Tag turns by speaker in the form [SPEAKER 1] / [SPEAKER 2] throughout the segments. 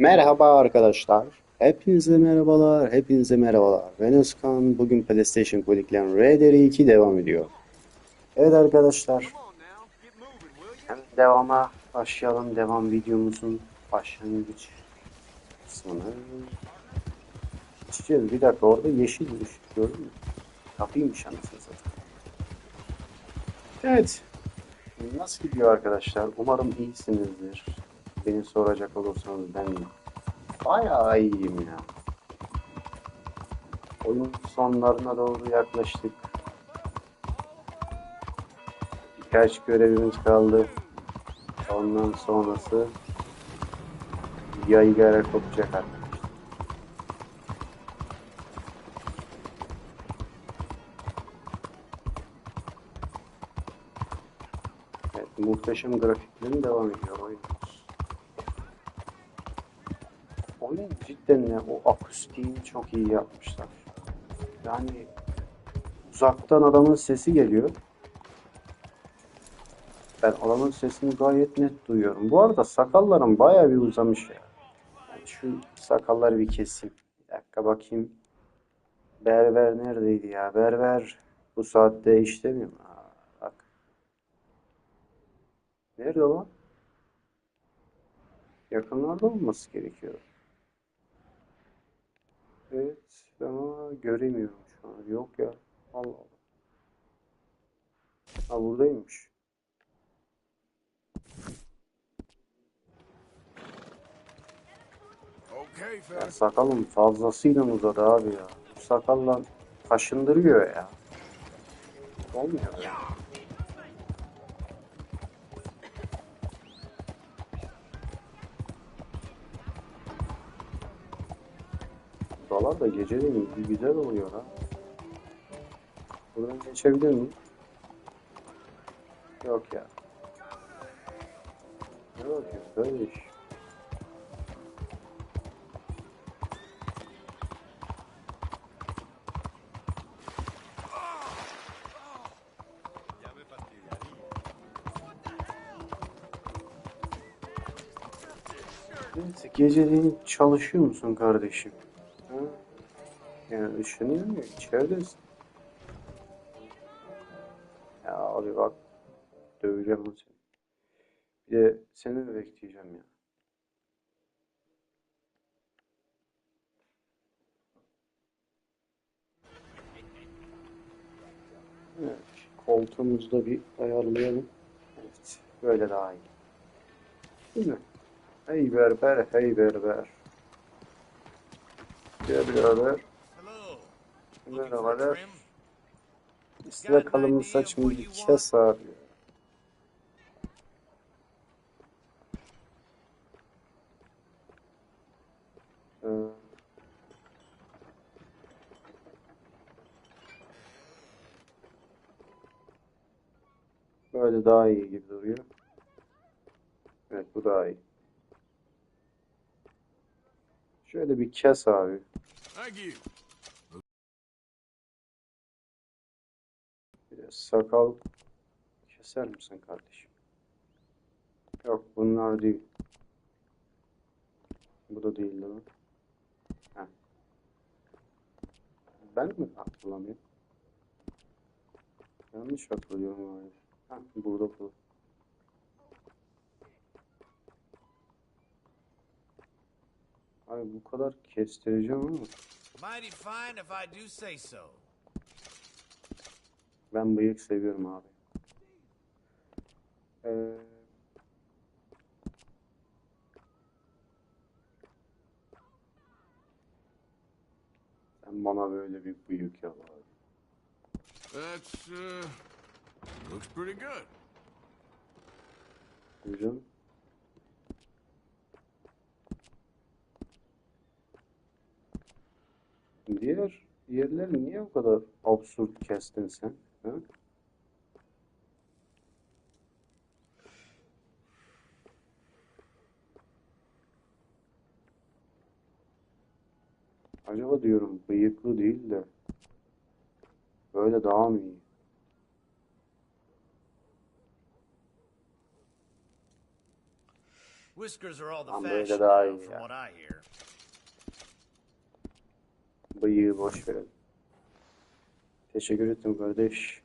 [SPEAKER 1] Merhaba arkadaşlar. Hepinize merhabalar, hepinize merhabalar. Ben Özkan. Bugün PlayStation Chronicle'ın RDR2 devam ediyor. Evet arkadaşlar. Hemen devama başlayalım. Devam videomuzun başlangıç kısmını. Geçeceğiz. Bir dakika orada yeşil ışık gördün mü? Kapıymış anasını satayım. Evet. Nasıl gidiyor arkadaşlar? Umarım iyisinizdir. Beni soracak olursanız ben bayağı iyiyim ya. Oyun sonlarına doğru yaklaştık. Birkaç görevimiz kaldı. Ondan sonrası yaygara kopacak artık. Evet, muhteşem grafiklerin devam ediyor Oyun cidden ne, o akustiğini çok iyi yapmışlar. Yani uzaktan adamın sesi geliyor. Ben adamın sesini gayet net duyuyorum. Bu arada sakallarım bayağı bir uzamış ya. Yani şu sakalları bir keseyim. Bir dakika bakayım. Berber neredeydi ya? Berber bu saatte işte mi? Bak. Nerede o? Yakınlarda olması gerekiyor. Evet ama göremiyorum şu an. Yok ya. Allah Allah. Ha buradaymış. Ya sakalım fazlasıyla uzadı abi ya. Bu sakalla kaşındırıyor ya. Olmuyor ya. Buralar da geceleyin güzel oluyor ha. Buradan geçebilir miyim? Yok ya. Ne bakıyorsun kardeş? Neyse geceleyin çalışıyor musun kardeşim? Işınıyor mu? İçeridesin. Ya abi bak döveceğim o seni. Bir de seni bekleyeceğim ya? Evet, koltuğumuzu da bir ayarlayalım. Evet, böyle daha iyi. Değil mi? Hey berber, hey berber. Gel birader.
[SPEAKER 2] Hello.
[SPEAKER 1] Merhabalar. Üstüne kalın saçımı bir kes abi. Ee, Böyle daha iyi gibi duruyor. Evet bu daha iyi. Şöyle bir kes abi.
[SPEAKER 2] Thank you.
[SPEAKER 1] Sakal keser misin kardeşim? Yok bunlar değil. Bu da değil değil mi? Heh. Ben mi hatırlamıyorum? Yanlış hatırlıyorum galiba. Heh, burada bu. Ay bu kadar kestireceğim ama
[SPEAKER 2] Mighty fine if I do say so.
[SPEAKER 1] Ben bıyık seviyorum abi. Ee, sen bana böyle bir bıyık yap abi.
[SPEAKER 2] That's uh looks pretty good.
[SPEAKER 1] Buyurun. Diğer yerleri niye o kadar absürt kestin sen? Ha? Acaba diyorum bıyıklı değil de böyle daha mı iyi?
[SPEAKER 2] Whiskers are all the fashion from what I hear.
[SPEAKER 1] Bıyığı boş verelim. Teşekkür ettim kardeş.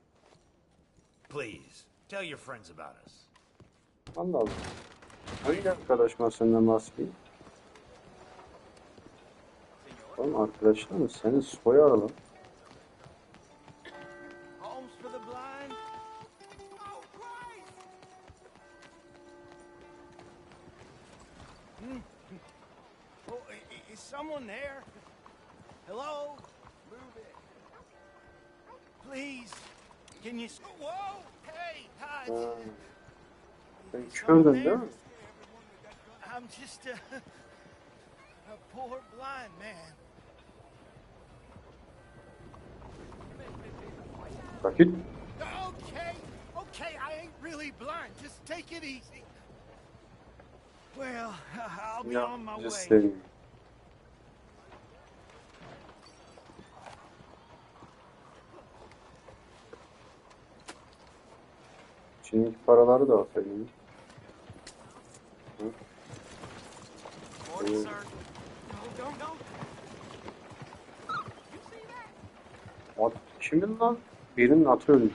[SPEAKER 2] Please, tell your friends about us.
[SPEAKER 1] Allah Allah. Hangi arkadaş masanda? Oğlum arkadaşlar seni soyar lan.
[SPEAKER 2] Homes for the blind? Hmm. Oh, i- i- is someone there? Hello? It. Please, can you? s- Whoa! Hey, hi.
[SPEAKER 1] Ha, sen
[SPEAKER 2] Is someone
[SPEAKER 1] kördün değil
[SPEAKER 2] there?
[SPEAKER 1] mi?
[SPEAKER 2] I'm just a, a poor blind man.
[SPEAKER 1] Vakit.
[SPEAKER 2] Okay, okay, I ain't really blind. Just take it easy. Well, I'll be
[SPEAKER 1] Ya
[SPEAKER 2] on my way.
[SPEAKER 1] göstereyim. Şimdiki paraları da atayım.
[SPEAKER 2] Morning, sir. No, don't, don't.
[SPEAKER 1] At, kimin lan? Birinin atı öldü.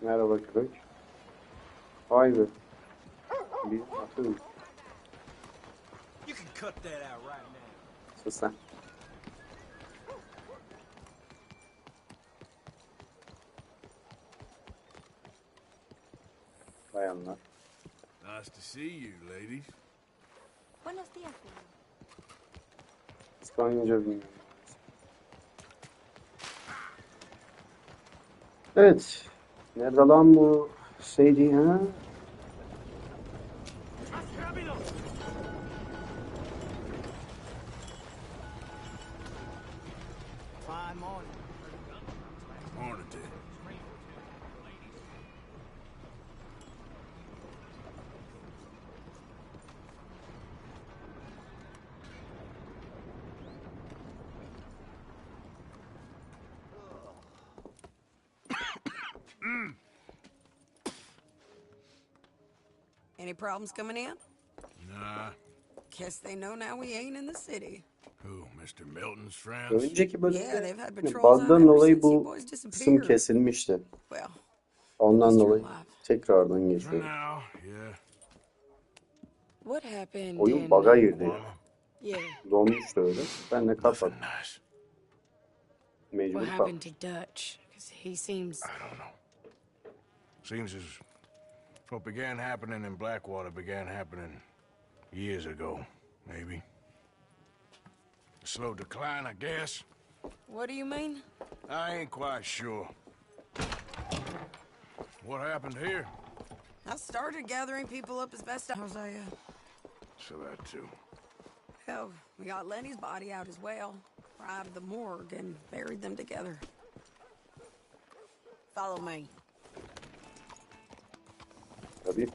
[SPEAKER 1] Merhaba köpek. Vay be. Bir atı öldü. Sus sen.
[SPEAKER 2] see you, ladies.
[SPEAKER 3] Buenos días, señor.
[SPEAKER 1] İspanyolca bilmiyorum. Evet. Nerede lan bu Seydi ha?
[SPEAKER 4] Morning.
[SPEAKER 2] Morning, Dick.
[SPEAKER 5] Any problems coming in?
[SPEAKER 2] Nah.
[SPEAKER 5] Guess they know now we ain't in the city.
[SPEAKER 2] Who, Mr. Milton's friends?
[SPEAKER 1] Önceki
[SPEAKER 5] Yeah,
[SPEAKER 1] bölümde
[SPEAKER 5] they've had
[SPEAKER 1] hani bug'dan dolayı bu kısım kesilmişti.
[SPEAKER 5] Well,
[SPEAKER 1] Ondan dolayı tekrardan
[SPEAKER 2] For
[SPEAKER 1] geçiyor.
[SPEAKER 2] now, yeah.
[SPEAKER 5] what happened
[SPEAKER 1] Oyun bug'a girdi ya.
[SPEAKER 5] Yeah,
[SPEAKER 1] Donmuştu öyle. Ben de kapattım. Mecbur
[SPEAKER 5] what
[SPEAKER 1] kapattım.
[SPEAKER 5] happened to Dutch? Because he seems...
[SPEAKER 2] I what began happening in Blackwater began happening years ago, maybe. Slow decline, I guess.
[SPEAKER 5] What do you mean?
[SPEAKER 2] I ain't quite sure. What happened here?
[SPEAKER 5] I started gathering people up as best I was. I, uh,
[SPEAKER 2] So that too.
[SPEAKER 5] hell, we got Lenny's body out as well. Right of the morgue and buried them together. Follow me.
[SPEAKER 1] Tabii.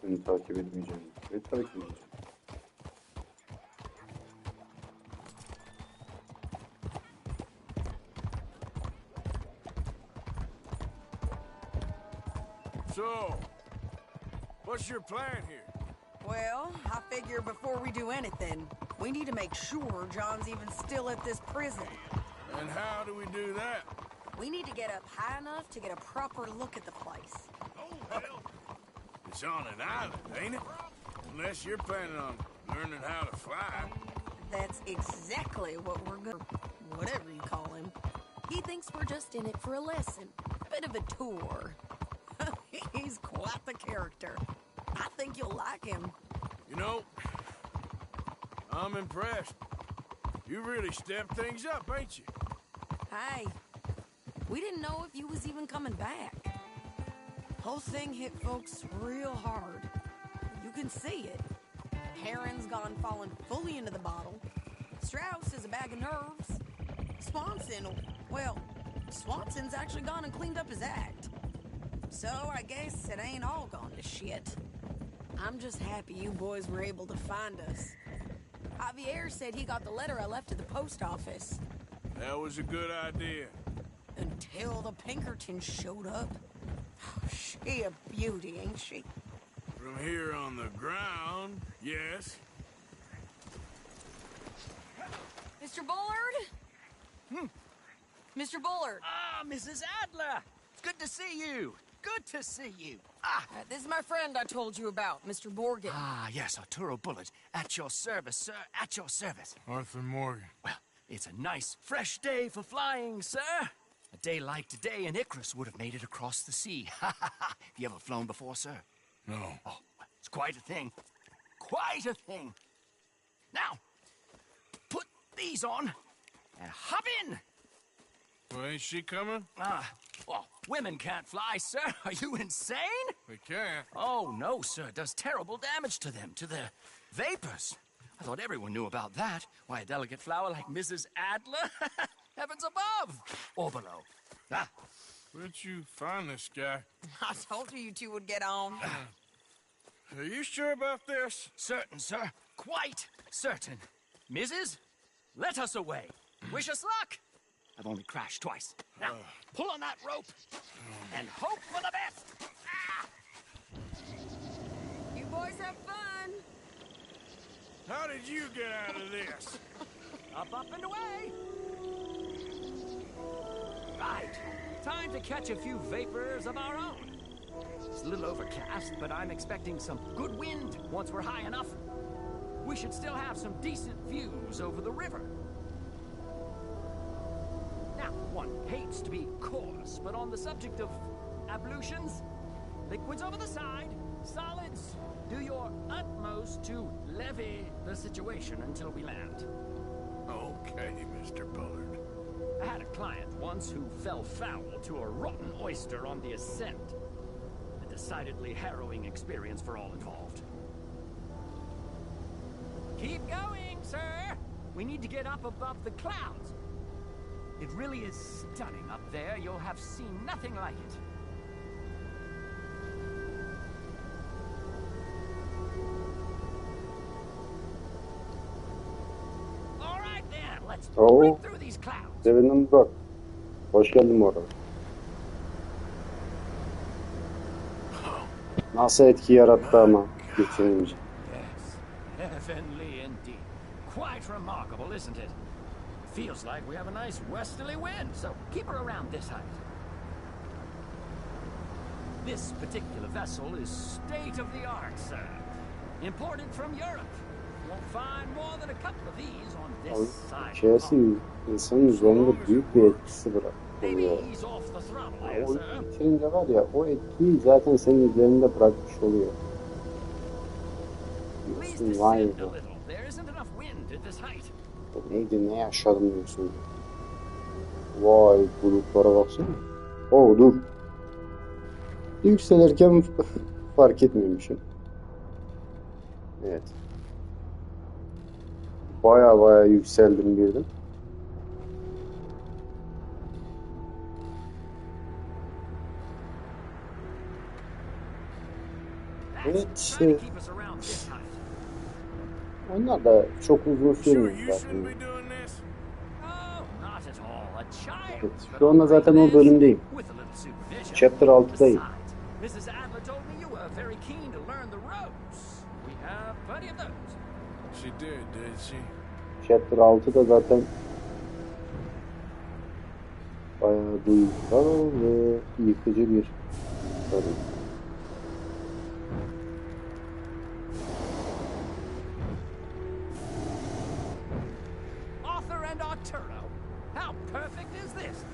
[SPEAKER 1] Seni takip etmeyeceğim. Ve tabii ki edeceğim.
[SPEAKER 2] So, what's your plan here?
[SPEAKER 5] Well, I figure before we do anything, we need to make sure John's even still at this prison.
[SPEAKER 2] And how do we do that?
[SPEAKER 5] We need to get up high enough to get a proper look at the place.
[SPEAKER 2] Well, it's on an island, ain't it? Unless you're planning on learning how to fly.
[SPEAKER 5] That's exactly what we're gonna. whatever you call him. He thinks we're just in it for a lesson, bit of a tour. He's quite the character. I think you'll like him.
[SPEAKER 2] You know, I'm impressed. You really stepped things up, ain't you?
[SPEAKER 5] Hey, we didn't know if you was even coming back. Whole thing hit folks real hard. You can see it. Heron's gone falling fully into the bottle. Strauss is a bag of nerves. Swanson, well, Swanson's actually gone and cleaned up his act. So I guess it ain't all gone to shit. I'm just happy you boys were able to find us. Javier said he got the letter I left at the post office.
[SPEAKER 2] That was a good idea.
[SPEAKER 5] Until the Pinkertons showed up. She a beauty, ain't she?
[SPEAKER 2] From here on the ground, yes.
[SPEAKER 5] Mr. Bullard? Hmm. Mr. Bullard,
[SPEAKER 6] Ah, Mrs. Adler! It's good to see you. Good to see you. Ah,
[SPEAKER 5] uh, this is my friend I told you about, Mr. Morgan.
[SPEAKER 6] ah, yes, Arturo Bullard. At your service, sir. At your service.
[SPEAKER 2] Arthur Morgan.
[SPEAKER 6] Well, it's a nice, fresh day for flying, sir. A day like today, and Icarus would have made it across the sea. Ha ha ha! Have you ever flown before, sir?
[SPEAKER 2] No.
[SPEAKER 6] Oh, it's quite a thing. Quite a thing. Now, put these on and hop in.
[SPEAKER 2] Well, ain't she coming?
[SPEAKER 6] Ah, well, women can't fly, sir. Are you insane?
[SPEAKER 2] We can't.
[SPEAKER 6] Oh, no, sir. It does terrible damage to them, to their vapors. I thought everyone knew about that. Why, a delicate flower like Mrs. Adler? Heavens above! Or below. Ah,
[SPEAKER 2] Where'd you find this guy?
[SPEAKER 5] I told you you two would get on. Ah.
[SPEAKER 2] Are you sure about this?
[SPEAKER 6] certain, sir. Quite certain. Mrs., let us away. Hmm. Wish us luck. I've only crashed twice. Now, ah. pull on that rope and hope for the best. Ah!
[SPEAKER 5] You boys have fun.
[SPEAKER 2] How did you get out of this?
[SPEAKER 6] Up, up, and away. Right. Time to catch a few vapors of our own. It's a little overcast, but I'm expecting some good wind once we're high enough. We should still have some decent views over the river. Now, one hates to be coarse, but on the subject of ablutions, liquids over the side, solids, do your utmost to levy the situation until we land.
[SPEAKER 2] Okay, Mr. Bullard.
[SPEAKER 6] I had a client once who fell foul to a rotten oyster on the ascent. A decidedly harrowing experience for all involved. Keep going, sir! We need to get up above the clouds. It really is stunning up there. You'll have seen nothing like it. All right then, let's
[SPEAKER 1] Oh.
[SPEAKER 6] break through.
[SPEAKER 1] Sevindim bak. Hoş geldin orada. Nasıl etki yarattı ama getirince.
[SPEAKER 6] Yes, heavenly indeed. Quite remarkable, isn't it? Feels like we have a nice westerly wind, so keep her around this height. This particular vessel is state of the art, sir. Imported from Europe. Won't find more than a couple of these on
[SPEAKER 1] Abi,
[SPEAKER 6] this side. of the
[SPEAKER 1] içerisi
[SPEAKER 6] pond.
[SPEAKER 1] insanın üzerinde büyük bir etkisi bırakıyor. O bitirince var ya o etkiyi zaten senin üzerinde bırakmış oluyor. Diyorsun vay be. Neydi ne yaşadım diyorsun. Vay bulutlara baksana. Oo dur. Yükselirken fark etmemişim. Evet. Baya baya yükseldim birden.
[SPEAKER 6] That's
[SPEAKER 1] Evet, şey-. Onlar da çok uzun sürmüyor zaten.
[SPEAKER 6] Oh.
[SPEAKER 1] Evet, şu anda zaten o bölümdeyim. Chapter 6'dayım.
[SPEAKER 6] Besides, Mrs. Adler told me you were very keen to learn the ropes. We have plenty of those.
[SPEAKER 2] She did, did she?
[SPEAKER 1] Chapter 6'da zaten bayağı duygusal ve yıkıcı bir bölüm.
[SPEAKER 6] Arthur and Arturo. How perfect is this?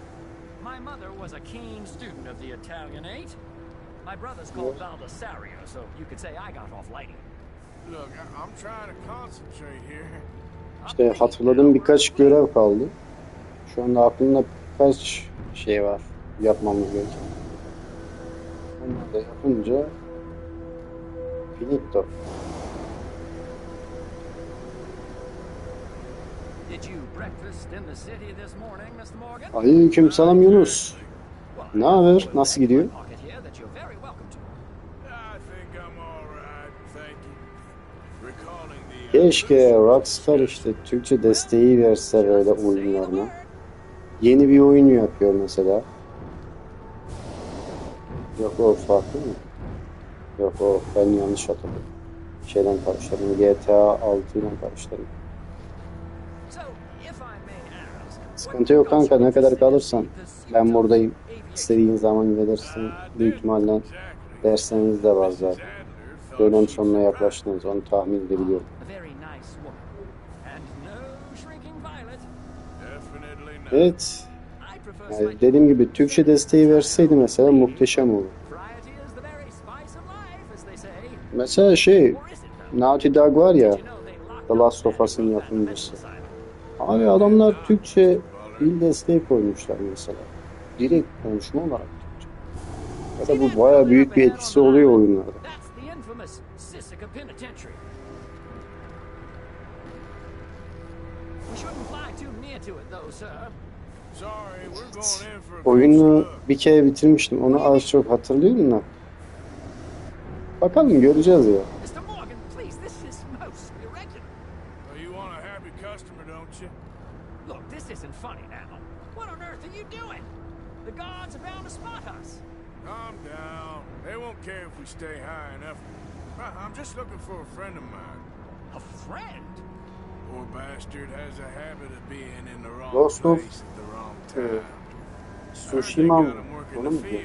[SPEAKER 6] My mother was a keen student of the Italian eight. My brother's called Baldassarrio, so you could say I got off lighting.
[SPEAKER 1] İşte hatırladığım birkaç görev kaldı. Şu anda aklımda birkaç şey var yapmamız gereken. Onları da yapınca finito.
[SPEAKER 6] Did you breakfast in the city this morning, Mr. Morgan?
[SPEAKER 1] Aleyküm selam Yunus. Ne haber? Nasıl gidiyor?
[SPEAKER 6] pocket here that you're very welcome to.
[SPEAKER 2] I think I'm all right, thank you. Recalling the... uh,
[SPEAKER 1] Keşke Rockstar işte Türkçe desteği verse böyle oyunlarına. Yeni bir oyun yapıyor mesela. Yok o farklı mı? Yok o ben yanlış hatırladım. Şeyden karıştırdım. GTA 6 ile karıştırdım. Sıkıntı yok kanka ne kadar kalırsan ben buradayım. İstediğin zaman gelirsin. Büyük ihtimalle dersleriniz de var zaten. Dönem sonuna yaklaştınız onu tahmin edebiliyorum. Evet. Yani dediğim gibi Türkçe desteği verseydi mesela muhteşem olur. Mesela şey? Naughty Dog var ya The Last of Us'ın yapımcısı. Abi adamlar Türkçe dil desteği koymuşlar mesela. Direkt konuşma olarak Türkçe. Ya da bu baya büyük bir etkisi oluyor oyunlarda.
[SPEAKER 6] Sisika Penitentiary. We shouldn't fly too near to it, though, sir.
[SPEAKER 2] Sorry, we're going in for a
[SPEAKER 1] Oyunu bir kere bitirmiştim. Onu az çok hatırlıyorum da. Bakalım göreceğiz ya.
[SPEAKER 6] Mr. Morgan, please, this is most irregular.
[SPEAKER 2] Well, you want a happy customer, don't you?
[SPEAKER 6] Look, this isn't funny now. What on earth are you doing? The guards are bound to spot us.
[SPEAKER 2] Calm down. They won't care if we stay high I'm just looking for a friend of mine.
[SPEAKER 6] A friend?
[SPEAKER 2] Poor bastard has a habit of being in the wrong place at the wrong
[SPEAKER 1] Ee,
[SPEAKER 2] time.
[SPEAKER 1] Tsushima mı? Onu mu diyor?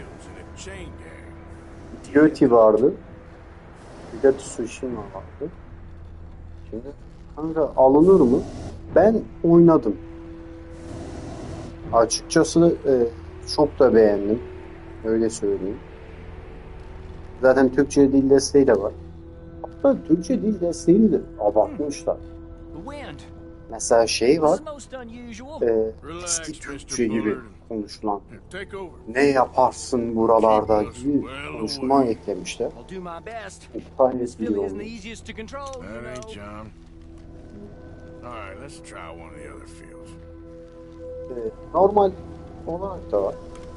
[SPEAKER 1] Gyöti vardı. Bir de Tsushima vardı. Şimdi kanka alınır mı? Ben oynadım. Açıkçası e, çok da beğendim. Öyle söyleyeyim. Zaten Türkçe dil desteği de var. Hatta Türkçe dil desteğini de abartmışlar. Mesela şey var. E, eski. Türkçe gibi konuşulan. Ne yaparsın buralarda gibi konuşma eklemişler.
[SPEAKER 6] Filly isn't
[SPEAKER 1] oldu. Ee, normal olarak da var.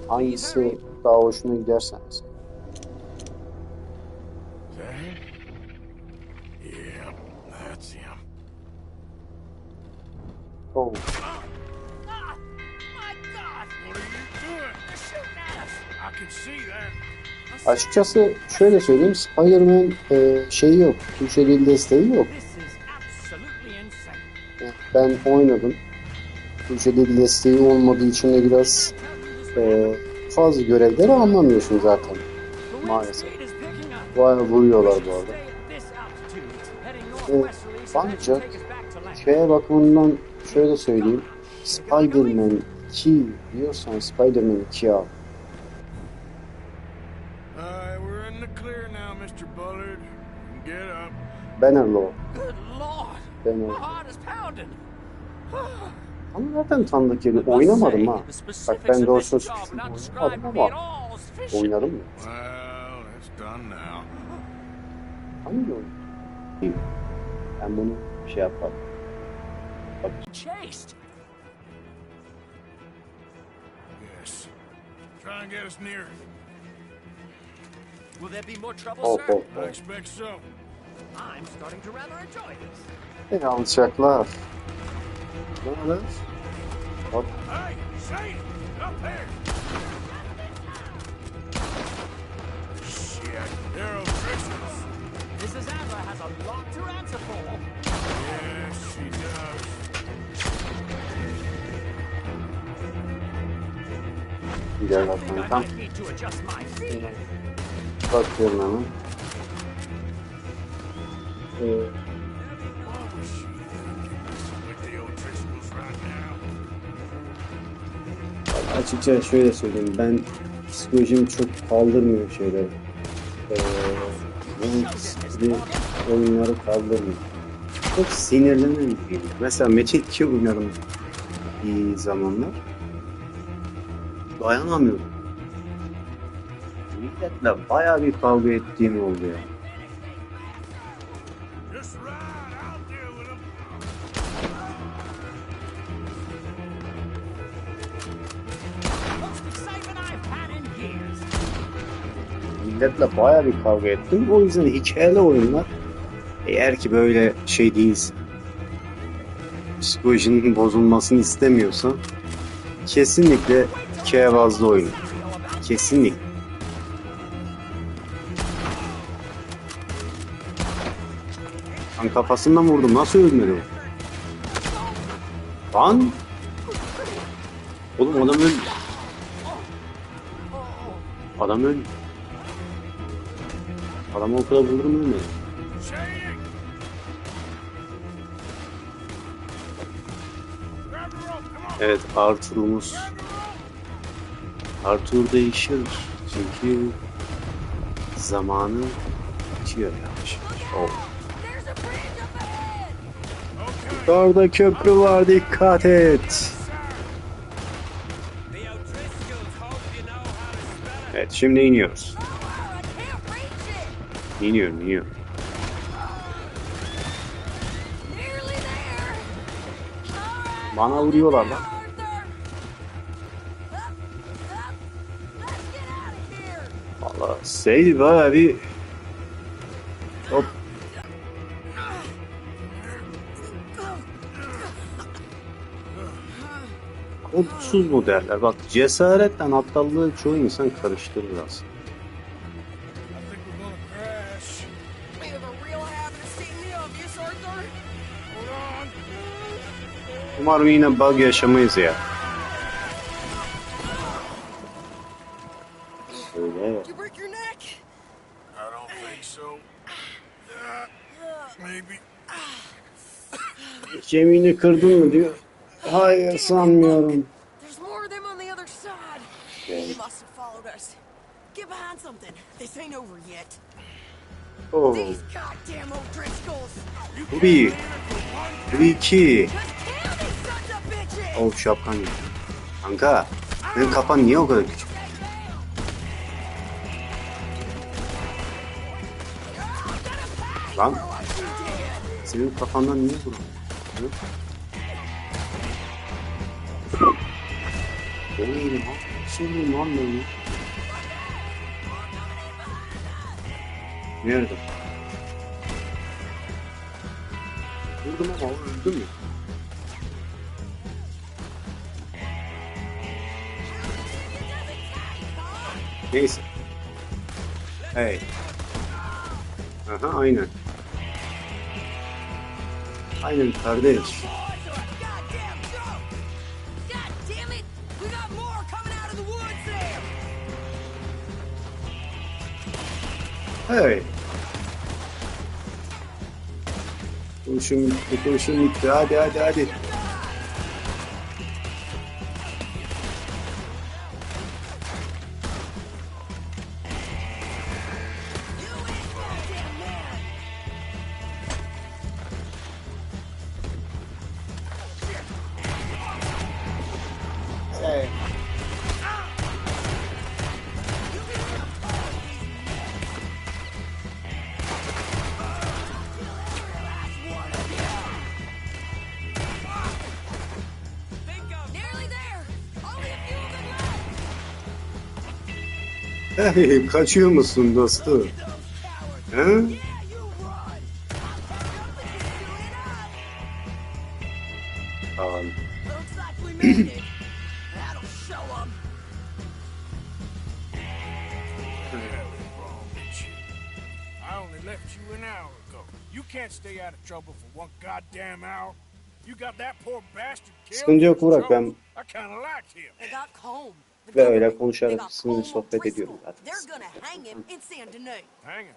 [SPEAKER 1] Hangisi daha hoşuna giderseniz. Açıkçası şöyle söyleyeyim. Spider-Man e, şeyi yok. Türkçe dil desteği yok. Ben oynadım. Türkçe dil desteği olmadığı için de biraz e, fazla görevleri anlamıyorsun zaten. Maalesef. Bayağı vuruyorlar bu arada.
[SPEAKER 6] that
[SPEAKER 1] ancak. Şeye bakımından şöyle söyleyeyim. Spider-Man 2 diyorsan Spider-Man 2 al.
[SPEAKER 2] All right, we're in the clear now, Mr. Bullard. Get up.
[SPEAKER 1] Bannerlord.
[SPEAKER 6] Good Lord!
[SPEAKER 1] Banner.
[SPEAKER 6] My heart is pounding.
[SPEAKER 1] Ama nereden tanıdık yani oynamadım ha. Bak ben doğrusu oynamadım ama oynadım mı? Hangi oyun? Ben bunu şey yapmadım.
[SPEAKER 6] Chased.
[SPEAKER 2] Yes. Try and get us near.
[SPEAKER 6] Will there be more trouble,
[SPEAKER 1] Oh,
[SPEAKER 6] sir?
[SPEAKER 1] oh,
[SPEAKER 2] I expect so.
[SPEAKER 6] I'm starting to rather enjoy this.
[SPEAKER 1] Beni alacaklar. Ne haber? Hop.
[SPEAKER 2] Hey, Shane! Up there! Shit, they're officials.
[SPEAKER 6] Mrs. Adler has a lot to answer for.
[SPEAKER 2] Yes, she does.
[SPEAKER 1] Gel
[SPEAKER 6] I think I might need to adjust my feet.
[SPEAKER 1] Bakıyorum hemen.
[SPEAKER 2] Now.
[SPEAKER 1] açıkça şöyle söyleyeyim. Ben psikolojim çok kaldırmıyor şeyleri. Ee, oyunları kaldırmıyor. Çok sinirlenen. Mesela Metin 2 oynadım iyi zamanlar. Dayanamıyordum. Milletle bayağı bir kavga ettiğim oldu ya. Milletle bayağı bir kavga ettim. O yüzden hikayeli oyunlar eğer ki böyle şey değilse psikolojinin bozulmasını istemiyorsan kesinlikle hikaye bazlı oyun. Kesinlikle. Kafasından vurdum. Nasıl ölmedi o? Lan! Oğlum adam öldü. Adam öldü. Adamı o kadar vurdum ölmedi. Evet Arthur'umuz. Arthur değişir. Çünkü zamanı bitiyor yavaş yavaş. Oh.
[SPEAKER 5] There's a bridge up ahead!
[SPEAKER 1] Yukarıda köprü var dikkat et. Evet şimdi iniyoruz. İniyorum iniyorum. Bana vuruyorlar lan. Valla Seydi baya bir... Kodsuz mu derler? Bak cesaretle aptallığı çoğu insan karıştırır aslında. Umarım yine bug yaşamayız ya. Öyle.
[SPEAKER 5] Did you break your neck?
[SPEAKER 2] I don't think so. Maybe.
[SPEAKER 1] Cemini kırdın mı diyor. Hayır sanmıyorum.
[SPEAKER 5] There's more of them on the other side. They must have followed us. Get behind something. This ain't over yet.
[SPEAKER 1] Oh.
[SPEAKER 5] These goddamn O'Driscolls!
[SPEAKER 1] Bu bir. Bu iki. Oh şapkan yok. Kanka. Benim kafan niye o kadar küçük? Lan. Senin kafandan niye bu? Hı? O neydi lan? Nasıl vurayım Nerede? Vurdum ama o öldü mü? Neyse. Hey. Aha aynen. Aynen kardeş.
[SPEAKER 5] Goddamn
[SPEAKER 1] Kurşun bitti, kurşun bitti. Hadi hadi hadi.
[SPEAKER 2] Got that poor bastard killed.
[SPEAKER 1] Sıkıntı yok Burak, ben- Ve öyle konuşarak sizinle sohbet ediyorum zaten.
[SPEAKER 5] They're gonna hang him in Saint Denis.
[SPEAKER 2] Hang him.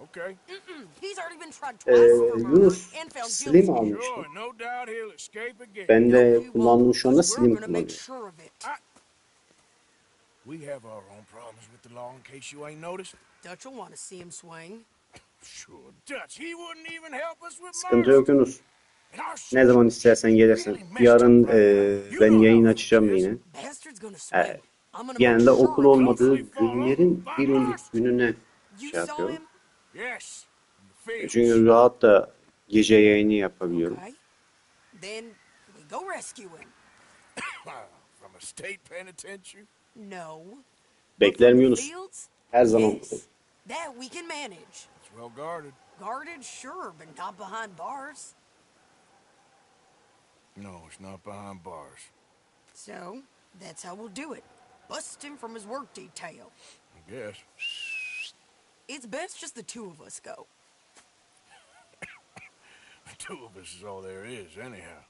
[SPEAKER 2] Okay.
[SPEAKER 5] Mm-mm. He's already been tried
[SPEAKER 1] Ee,
[SPEAKER 5] twice for murder
[SPEAKER 1] Yunus Slim
[SPEAKER 5] guilty.
[SPEAKER 1] almıştım.
[SPEAKER 2] Sure, no doubt he'll escape again.
[SPEAKER 1] Ben de kullandığım şu anda Slim kullanıyorum.
[SPEAKER 2] We have our own problems with the law in case you ain't noticed.
[SPEAKER 5] Dutch will want to see him swing.
[SPEAKER 2] Sure, Dutch, he wouldn't even help us with
[SPEAKER 1] Sıkıntı
[SPEAKER 2] murder.
[SPEAKER 1] yok Yunus. Ne zaman istersen gelirsin. Yarın e, ben yayın açacağım yine. Genelde
[SPEAKER 5] make sure
[SPEAKER 1] okul olmadığı günlerin bir önceki gününe şey yapıyorum. Çünkü rahat da gece yayını yapabiliyorum. Yunus.
[SPEAKER 5] the fields?
[SPEAKER 1] Her zaman buradayım.
[SPEAKER 5] That we can manage.
[SPEAKER 2] It's well guarded.
[SPEAKER 5] Guarded, sure, but not behind bars.
[SPEAKER 2] No, it's not behind bars.
[SPEAKER 5] So, that's how we'll do it. Bust him from his work detail.
[SPEAKER 2] I guess.
[SPEAKER 5] It's best just the two of us go.
[SPEAKER 2] the Two of us is all there is, anyhow.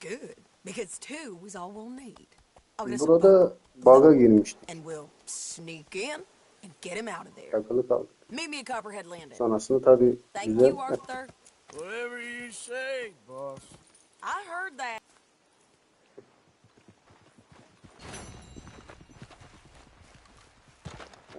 [SPEAKER 5] Good, because two is all we'll need. I'll get us
[SPEAKER 1] Burada bug'a girmiştik.
[SPEAKER 5] and we'll sneak in and get him out of there.
[SPEAKER 1] Takılı kaldık.
[SPEAKER 5] Meet me at Copperhead Landing.
[SPEAKER 1] Sonrasında tabii
[SPEAKER 5] Thank
[SPEAKER 1] güzel
[SPEAKER 5] you, Arthur.
[SPEAKER 2] Whatever you say, boss.
[SPEAKER 5] I heard that.